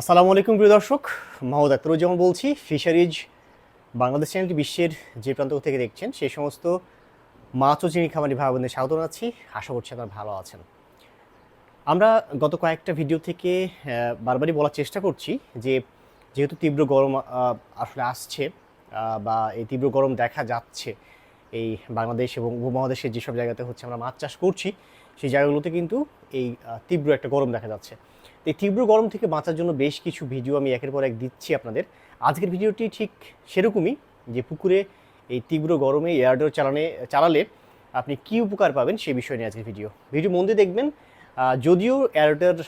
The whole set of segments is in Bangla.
আসসালামু আলাইকুম প্রিয় দর্শক মোহাম্মদ আক্তারুজ্জামান বলছি। ফিশারিজ বাংলাদেশ চ্যানেলটি বিশ্বের যে প্রান্ত থেকে দেখছেন, সেই সমস্ত মাছ ও চিনি খামারি ভাই বোনদের স্বাগত জানাচ্ছি। আশা করছি আপনারা ভালো আছেন। আমরা গত কয়েকটা ভিডিও থেকে বারবারই বলার চেষ্টা করছি যে, যেহেতু তীব্র গরম আসলে আসছে বা এই তীব্র গরম দেখা যাচ্ছে এই বাংলাদেশ এবং উপমহাদেশের যেসব জায়গাতে হচ্ছে আমরা মাছ চাষ করছি, সেই জায়গাগুলোতে কিন্তু এই তীব্র একটা গরম দেখা যাচ্ছে। এই তীব্র গরম থেকে বাঁচার জন্য বেশ কিছু ভিডিও আমি একের পর এক দিচ্ছি আপনাদের। আজকের ভিডিওটি ঠিক সেরকমই যে পুকুরে এই তীব্র গরমে এয়ারডোর চালানে, চালালে আপনি কি উপকার পাবেন সেই বিষয় নিয়ে আজকের ভিডিও। ভিডিও মন দিয়ে দেখবেন যদিও এয়ারডোর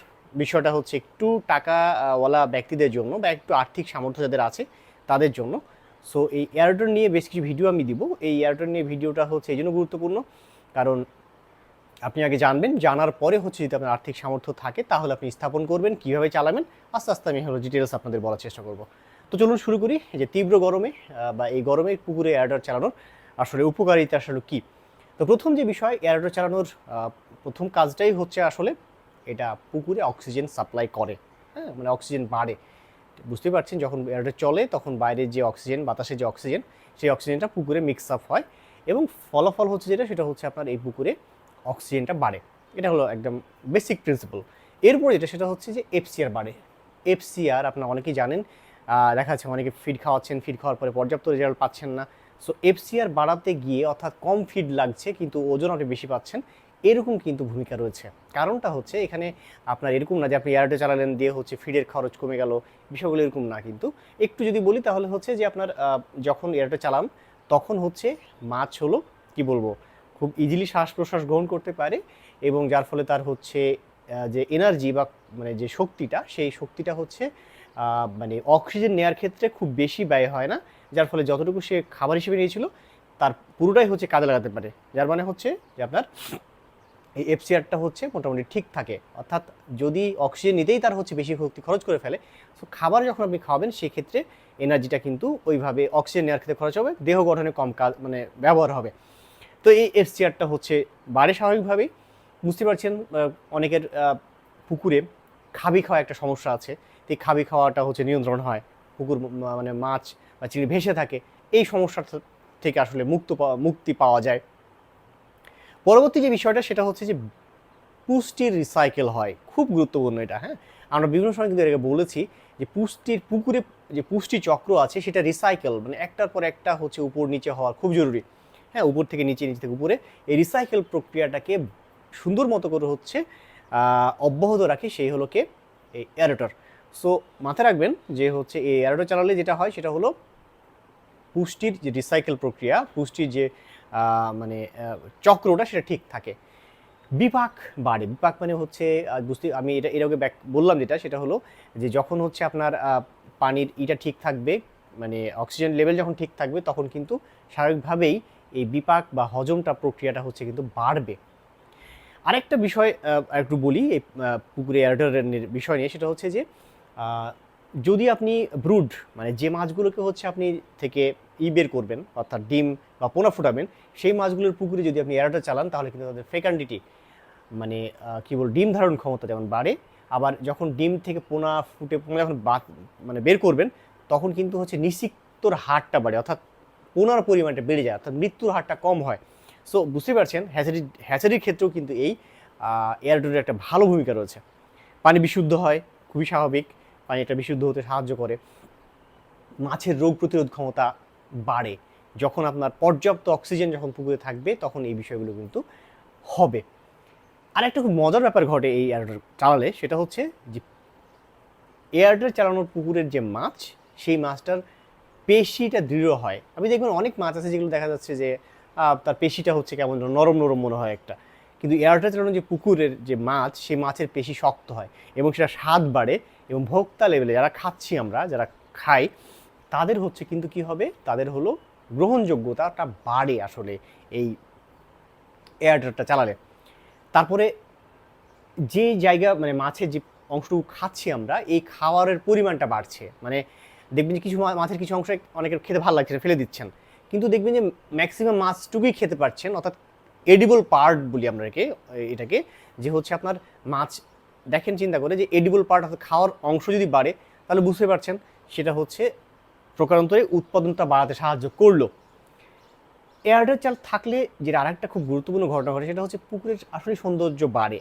বিষয়টা হচ্ছে একটু টাকাওয়ালা ব্যক্তিদের জন্য বা একটু আর্থিক সামর্থ্য যাদের আছে তাদের জন্য। সো এই এয়ারডোর নিয়ে বেশ কিছু ভিডিও আমি দিব। এই এয়ারডোর নিয়ে ভিডিওটা হচ্ছে এই জন্য গুরুত্বপূর্ণ। কারণ আপনি আগে জানবেন, জানার পরে হচ্ছে যদি আপনার আর্থিক সামর্থ্য থাকে, তাহলে আপনি স্থাপন করবেন, কীভাবে চালাবেন, আস্তে আস্তে আমি হলো ডিটেলস আপনাদের বলার চেষ্টা করব। তো চলুন শুরু করি যে তীব্র গরমে বা এই গরমে পুকুরে এয়ারডোর চালানোর আসলে উপকারিতা আসলে কী? তো প্রথম যে বিষয় এয়ারডোর চালানোর প্রথম কাজটাই হচ্ছে আসলে এটা পুকুরে অক্সিজেন সাপ্লাই করে। হ্যাঁ মানে অক্সিজেন বাড়ে। বুঝতে পারছেন, যখন এয়ারডোর চলে, তখন বাইরের যে অক্সিজেন বাতাসে যে অক্সিজেন সেই অক্সিজেনটা পুকুরে মিক্স আপ হয় এবং ফলাফল হচ্ছে যেটা, সেটা হচ্ছে আপনার এই পুকুরে অক্সিজেনটা বাড়ে। এটা হলো একদম বেসিক প্রিন্সিপাল এরপর যেটা, সেটা হচ্ছে যে এফসিআর বাড়ে। এফসিআর আপনারা অনেকেই জানেন দেখা যাচ্ছে অনেকে ফিড খাওয়াচ্ছেন ফিড খাওয়ার পরে পর্যাপ্ত রেজাল্ট পাচ্ছেন না। সো এফসিআর বাড়াতে গিয়ে অর্থাৎ কম ফিড লাগছে, কিন্তু ওজন আপনি বেশি পাচ্ছেন, এরকম কিন্তু ভূমিকা রয়েছে। কারণটা হচ্ছে এখানে আপনার এরকম না যে আপনি এয়ারটে চালালেন দিয়ে হচ্ছে ফিডের খরচ কমে গেল, বিষয়গুলো এরকম না কিন্তু। একটু যদি বলি তাহলে হচ্ছে যে আপনার যখন এয়ারটে চালান তখন হচ্ছে মাছ হলো, কি বলব খুব ইজিলি শ্বাস প্রশ্বাস গ্রহণ করতে পারে এবং যার ফলে তার হচ্ছে যে এনার্জি বা মানে যে শক্তিটা, সেই শক্তিটা হচ্ছে মানে অক্সিজেন নেওয়ার ক্ষেত্রে খুব বেশি ব্যয় হয় না। যার ফলে যতটুকু সে খাবার হিসেবে নিয়েছিল, তার পুরোটাই হচ্ছে কাজে লাগাতে পারে। যার মানে হচ্ছে যে আপনার এই এফসিআরটা হচ্ছে মোটামুটি ঠিক থাকে। অর্থাৎ যদি অক্সিজেন নিতেই তার হচ্ছে বেশি শক্তি খরচ করে ফেলে, তো খাবার যখন আপনি খাওয়াবেন, সেক্ষেত্রে এনার্জিটা কিন্তু ওইভাবে অক্সিজেন নেওয়ার ক্ষেত্রে খরচ হবে, দেহ গঠনে কম কাজ মানে ব্যবহার হবে। তো এই এফসিআরটা হচ্ছে, বাড়ে স্বাভাবিকভাবেই। বুঝতে পারছেন অনেকের পুকুরে খাবি খাওয়া একটা সমস্যা আছে। এই খাবি খাওয়াটা হচ্ছে নিয়ন্ত্রণ হয়। পুকুর মানে মাছ বা চিনি ভেসে থাকে। এই সমস্যার থেকে আসলে মুক্ত মুক্তি পাওয়া যায়। পরবর্তী যে বিষয়টা, সেটা হচ্ছে যে পুষ্টির রিসাইকেল হয়। খুব গুরুত্বপূর্ণ এটা হ্যাঁ? আমরা বিভিন্ন সময় কিন্তু এটাকে বলেছি যে পুষ্টির পুকুরে যে পুষ্টি চক্র আছে, সেটা রিসাইকেল মানে একটার পর একটা হচ্ছে উপর নিচে হওয়া খুব জরুরি। হ্যাঁ উপর থেকে নিচে নিচে থেকে উপরে। এই রিসাইকেল প্রক্রিয়াটাকে সুন্দর মতো করে হচ্ছে অব্যাহত রাখে সেই হলো কে? এই অ্যারোটর সো মাথায় রাখবেন যে হচ্ছে এই অ্যারোটর চালালে যেটা হয় সেটা হলো পুষ্টির যে রিসাইকেল প্রক্রিয়া, পুষ্টির যে মানে চক্রটা সেটা ঠিক থাকে। বিপাক বাড়ে। বিপাক মানে হচ্ছে বুঝতে, আমি এটা, এর আগে ব্যাক বললাম যেটা, সেটা হলো যে যখন হচ্ছে আপনার পানির ইটা ঠিক থাকবে মানে অক্সিজেন লেভেল যখন ঠিক থাকবে, তখন কিন্তু স্বাভাবিকভাবেই এই বিপাক বা হজমটা প্রক্রিয়াটা হচ্ছে কিন্তু বাড়বে। আরেকটা বিষয় একটু বলি, এই পুকুরে এয়ারডারের বিষয় নিয়ে, সেটা হচ্ছে যে যদি আপনি ব্রুড মানে যে মাছগুলোকে হচ্ছে আপনি থেকে ই বের করবেন, অর্থাৎ ডিম বা পোনা ফুটাবেন, সেই মাছগুলোর পুকুরে যদি আপনি এয়ারডার চালান, তাহলে কিন্তু তাদের ফেকান্ডিটি মানে কি বল ডিম ধারণ ক্ষমতা যেমন বাড়ে, আবার যখন ডিম থেকে পোনা ফুটে, পোনা যখন বাত মানে বের করবেন, তখন কিন্তু হচ্ছে নিষিক্তর হারটা বাড়ে, অর্থাৎ পোনার পরিমাণটা বেড়ে যায়, অর্থাৎ মৃত্যুর হারটা কম হয়। সো বুঝতে পারছেন হ্যাচারি হ্যাচারির ক্ষেত্রেও কিন্তু এই এয়ারডোরের একটা ভালো ভূমিকা রয়েছে। পানি বিশুদ্ধ হয়, খুবই স্বাভাবিক, পানি পানিটা বিশুদ্ধ হতে সাহায্য করে। মাছের রোগ প্রতিরোধ ক্ষমতা বাড়ে। যখন আপনার পর্যাপ্ত অক্সিজেন যখন পুকুরে থাকবে, তখন এই বিষয়গুলো কিন্তু হবে। আর একটা খুব মজার ব্যাপার ঘটে এই এয়ারডোর চালালে, সেটা হচ্ছে যে এয়ারডোর চালানোর পুকুরের যে মাছ, সেই মাছটার পেশিটা দৃঢ় হয়। আপনি দেখবেন অনেক মাছ আছে যেগুলো দেখা যাচ্ছে যে তার পেশিটা হচ্ছে কেমন নরম নরম মনে হয় একটা। কিন্তু এয়ারডার চালানোর যে পুকুরের যে মাছ, সেই মাছের পেশি শক্ত হয় এবং সেটা স্বাদ বাড়ে এবং ভোক্তা লেভেলে যারা খাচ্ছি আমরা, যারা খাই, তাদের হচ্ছে কিন্তু কি হবে? তাদের হলো গ্রহণযোগ্যতাটা বাড়ে আসলে এই এয়ারডারটা চালালে। তারপরে যে জায়গা মানে মাছের যে অংশটুকু খাচ্ছি আমরা, এই খাওয়ারের পরিমাণটা বাড়ছে। মানে দেখবেন যে কিছু মাছের কিছু অংশ অনেকের খেতে ভালো লাগছে ফেলে দিচ্ছেন। কিন্তু দেখবেন যে ম্যাক্সিমাম মাছটুকুই খেতে পারছেন, অর্থাৎ এডিবল পার্ট বলি আমরা এটাকে, যে হচ্ছে আপনার মাছ দেখেন চিন্তা করে যে এডিবল পার্ট অর্থাৎ খাওয়ার অংশ যদি বাড়ে, তাহলে বুঝতে পারছেন সেটা হচ্ছে প্রকারান্তরে উৎপাদনটা বাড়াতে সাহায্য করল। এয়ারটেল চাল থাকলে যেটা আরেকটা খুব গুরুত্বপূর্ণ ঘটনা ঘটে, সেটা হচ্ছে পুকুরের আসলে সৌন্দর্য বাড়ে।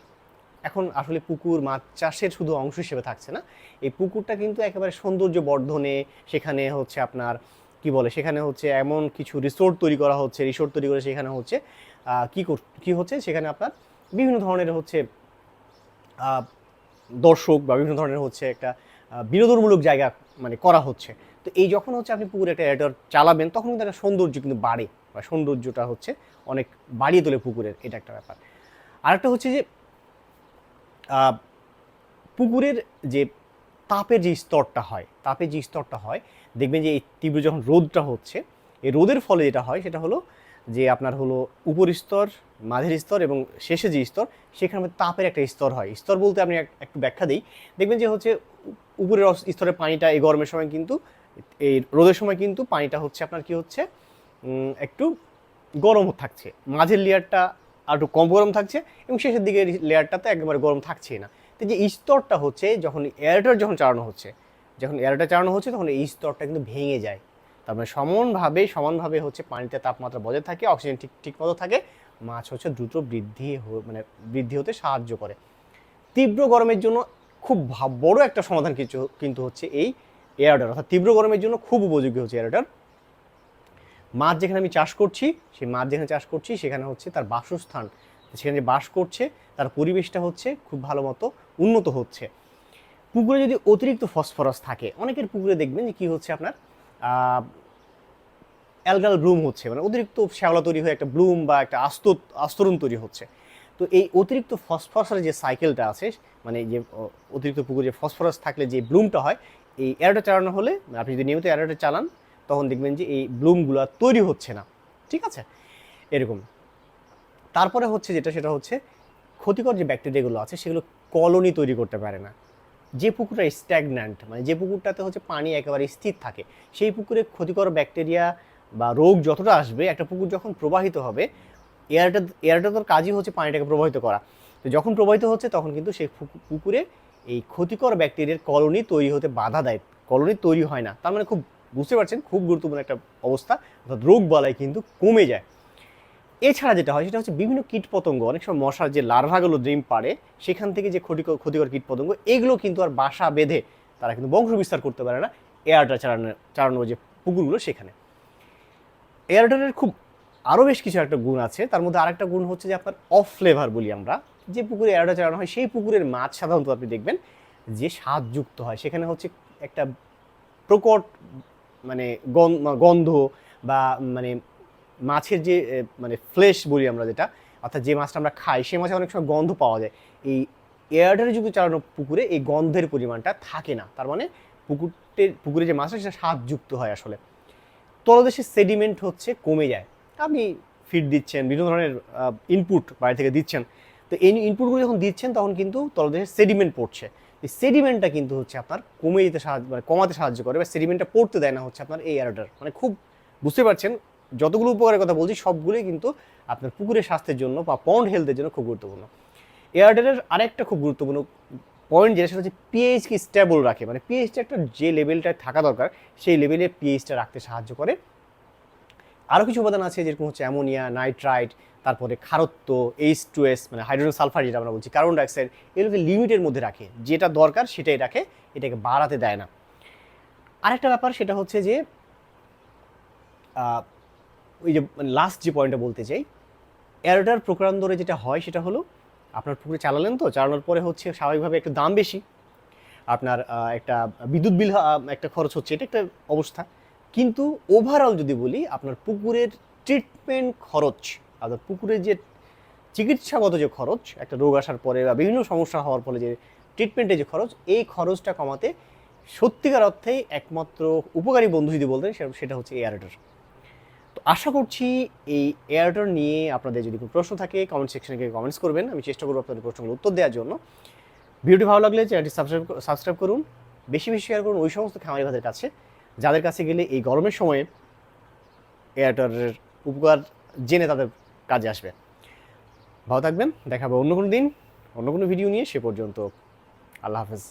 এখন আসলে পুকুর, মাছ চাষের শুধু অংশ হিসেবে থাকছে না। এই পুকুরটা কিন্তু একেবারে সৌন্দর্য বর্ধনে, সেখানে হচ্ছে আপনার, কি বলে, সেখানে হচ্ছে এমন কিছু রিসোর্ট তৈরি করা হচ্ছে রিসোর্ট তৈরি করে সেখানে হচ্ছে কি কি হচ্ছে, সেখানে আপনার বিভিন্ন ধরনের হচ্ছে দর্শক বা বিভিন্ন ধরনের হচ্ছে একটা বিনোদনমূলক জায়গা মানে করা হচ্ছে। তো এই যখন হচ্ছে আপনি পুকুরে একটা এডিটর চালাবেন, তখন কিন্তু একটা সৌন্দর্য কিন্তু বাড়ে, বা সৌন্দর্যটা হচ্ছে অনেক বাড়িয়ে তোলে পুকুরের, এটা একটা ব্যাপার। আরেকটা হচ্ছে যে পুকুরের যে তাপের যে স্তরটা হয়, তাপের যে স্তরটা হয়, দেখবেন যে এই তীব্র যখন রোদটা হচ্ছে, এই রোদের ফলে যেটা হয় সেটা হলো যে আপনার হলো উপর স্তর, মাঝের স্তর এবং শেষে যে স্তর, সেখানে তাপের একটা স্তর হয়। স্তর বলতে আমি এক- একটু ব্যাখ্যা দিই। দেখবেন যে হচ্ছে উপরের স্তরের পানিটা এই গরমের সময় কিন্তু, এই রোদের সময় কিন্তু পানিটা হচ্ছে আপনার কি হচ্ছে একটু গরম থাকছে। মাঝের লেয়ারটা আর একটু কম গরম থাকছে এবং শেষের দিকের লেয়ারটাতে একেবারে গরম থাকছেই না। তো যে স্তরটা হচ্ছে, যখন এয়ারটার যখন চালানো হচ্ছে, যখন এয়ারটা চালানো হচ্ছে, তখন এই স্তরটা কিন্তু ভেঙে যায়। তার মানে সমানভাবে সমানভাবে হচ্ছে পানিতে তাপমাত্রা বজায় থাকে অক্সিজেন ঠিক ঠিক মতো থাকে, মাছ হচ্ছে দ্রুত বৃদ্ধি মানে বৃদ্ধি হতে সাহায্য করে। তীব্র গরমের জন্য খুব বড় একটা সমাধান কিছু, কিন্তু হচ্ছে এই এয়ারটার অর্থাৎ তীব্র গরমের জন্য খুব উপযোগী হচ্ছে এয়ারটার মাছ যেখানে আমি চাষ করছি, সেই মাছ যেখানে চাষ করছি, সেখানে হচ্ছে তার বাসস্থান। সেখানে যে বাস করছে, তার পরিবেশটা হচ্ছে খুব ভালো মতো উন্নত হচ্ছে। পুকুরে যদি অতিরিক্ত ফসফরাস থাকে, অনেকের পুকুরে দেখবেন যে কী হচ্ছে আপনার অ্যালগাল ব্লুম হচ্ছে। মানে অতিরিক্ত শ্যাওলা তৈরি হয়ে একটা ব্লুম বা একটা আস্ত, আস্তরণ তৈরি হচ্ছে। তো এই অতিরিক্ত ফসফরাসের যে সাইকেলটা আছে মানে যে অতিরিক্ত পুকুরে ফসফরাস থাকলে যে ব্লুমটা হয়, এই এয়ারটা চালানো হলে, আপনি যদি নিয়মিত এয়ারটা চালান তখন দেখবেন যে এই ব্লুমগুলো তৈরি হচ্ছে না। ঠিক আছে? এরকম। তারপরে হচ্ছে যেটা, সেটা হচ্ছে ক্ষতিকর যে ব্যাকটেরিয়াগুলো আছে, সেগুলো কলোনি তৈরি করতে পারে না। যে পুকুরটা স্ট্যাগন্যান্ট মানে যে পুকুরটাতে হচ্ছে পানি একেবারে স্থির থাকে, সেই পুকুরে ক্ষতিকর ব্যাকটেরিয়া বা রোগ যতটা আসবে, একটা পুকুর যখন প্রবাহিত হবে, এয়ারটা এয়ারটা তোর কাজই হচ্ছে পানিটাকে প্রবাহিত করা। তো যখন প্রবাহিত হচ্ছে, তখন কিন্তু সেই পুকুরে এই ক্ষতিকর ব্যাকটেরিয়ার কলোনি তৈরি হতে বাধা দেয়। কলোনি তৈরি হয় না। তার মানে খুব বুঝতে পারছেন, খুব গুরুত্বপূর্ণ একটা অবস্থা, অর্থাৎ রোগ বালাই কিন্তু কমে যায়। এছাড়া যেটা হয়, সেটা হচ্ছে বিভিন্ন কীটপতঙ্গ, অনেক সময় মশার যে লার্ভাগুলো ডিম পারে সেখান থেকে যে ক্ষতিকর ক্ষতিকর কীটপতঙ্গ, এগুলো কিন্তু আর বাসা বেঁধে তারা কিন্তু বংশ বিস্তার করতে পারে না এয়ারটা চালানো, চালানোর যে পুকুরগুলো সেখানে। এয়ারটারের খুব আরও বেশ কিছু একটা গুণ আছে, তার মধ্যে আরেকটা গুণ হচ্ছে যে আপনার অফ ফ্লেভার বলি আমরা, যে পুকুরে এয়ারটা চালানো হয়, সেই পুকুরের মাছ সাধারণত আপনি দেখবেন যে স্বাদযুক্ত হয়। সেখানে হচ্ছে একটা প্রকট মানে গন- গন্ধ বা মানে মাছের যে মানে ফ্লেশ বলি আমরা যেটা, অর্থাৎ যে মাছটা আমরা খাই, সেই মাছে অনেক সময় গন্ধ পাওয়া যায়। এই এয়ারটারে যদি চালানো পুকুরে এই গন্ধের পরিমাণটা থাকে না। তার মানে পুকুরটের পুকুরে যে মাছটা, সেটা স্বাদযুক্ত হয় আসলে। তলদেশে সেডিমেন্ট হচ্ছে কমে যায়। আপনি ফিড দিচ্ছেন, বিভিন্ন ধরনের ইনপুট বাইরে থেকে দিচ্ছেন। তো এই ইনপুটগুলো যখন দিচ্ছেন, তখন কিন্তু তলদেশে সেডিমেন্ট পড়ছে। এই সেডিমেন্টটা কিন্তু হচ্ছে আপনার কমে যেতে সাহায্য মানে কমাতে সাহায্য করে বা সেডিমেন্টটা পড়তে দেয় না হচ্ছে আপনার এই এয়ারটার মানে খুব বুঝতে পারছেন, যতগুলো উপকারের কথা বলছি, সবগুলোই কিন্তু আপনার পুকুরের স্বাস্থ্যের জন্য বা পন্ড হেলথের জন্য খুব গুরুত্বপূর্ণ। এয়ারটেলের আরেকটা খুব গুরুত্বপূর্ণ পয়েন্ট যেটা, সেটা হচ্ছে পিএইচকে স্টেবল রাখে। মানে পিএইচটা একটা যে লেভেলটায় থাকা দরকার, সেই লেভেলে পিএইচটা রাখতে সাহায্য করে। আরও কিছু উপাদান আছে যেরকম হচ্ছে অ্যামোনিয়া, নাইট্রাইট, তারপরে খারত্ব এইচ টু এস মানে হাইড্রোজেন সালফার যেটা আমরা বলছি, কার্বন ডাইঅক্সাইড, এগুলোকে লিমিটের মধ্যে রাখে। যেটা দরকার সেটাই রাখে, এটাকে বাড়াতে দেয় না। আরেকটা ব্যাপার সেটা হচ্ছে যে ওই যে লাস্ট যে পয়েন্টটা বলতে চাই এয়ারটার প্রকারান্তরে যেটা হয় সেটা হলো, আপনার পুকুরে চালালেন তো, চালানোর পরে হচ্ছে স্বাভাবিকভাবে একটু দাম বেশি। আপনার একটা বিদ্যুৎ বিল একটা খরচ হচ্ছে, এটা একটা অবস্থা। কিন্তু ওভারঅল যদি বলি, আপনার পুকুরের ট্রিটমেন্ট খরচ অর্থাৎ পুকুরের যে চিকিৎসাগত যে খরচ, একটা রোগ আসার পরে বা বিভিন্ন সমস্যা হওয়ার ফলে যে ট্রিটমেন্টের যে খরচ, এই খরচটা কমাতে সত্যিকার অর্থেই একমাত্র উপকারী বন্ধু যদি বলতেন সেটা হচ্ছে এয়ারটার তো আশা করছি এই এয়ারটার নিয়ে আপনাদের যদি কোনো প্রশ্ন থাকে কমেন্ট সেকশনে গিয়ে কমেন্টস করবেন। আমি চেষ্টা করব আপনাদের প্রশ্নগুলো উত্তর দেওয়ার জন্য। ভিডিওটি ভালো লাগলে চ্যানেলটি সাবস্ক্রাইব সাবস্ক্রাইব করুন। বেশি বেশি শেয়ার করুন। ওই সমস্ত খামারি ভাইদের কাছে। যাদের কাছে গেলে এই গরমের সময়ে এয়ারটারের উপকার জেনে তাদের কাজে আসবে। ভালো থাকবেন, দেখাবো অন্য কোনো দিন, অন্য কোনো ভিডিও নিয়ে, সে পর্যন্ত আল্লাহ হাফেজ।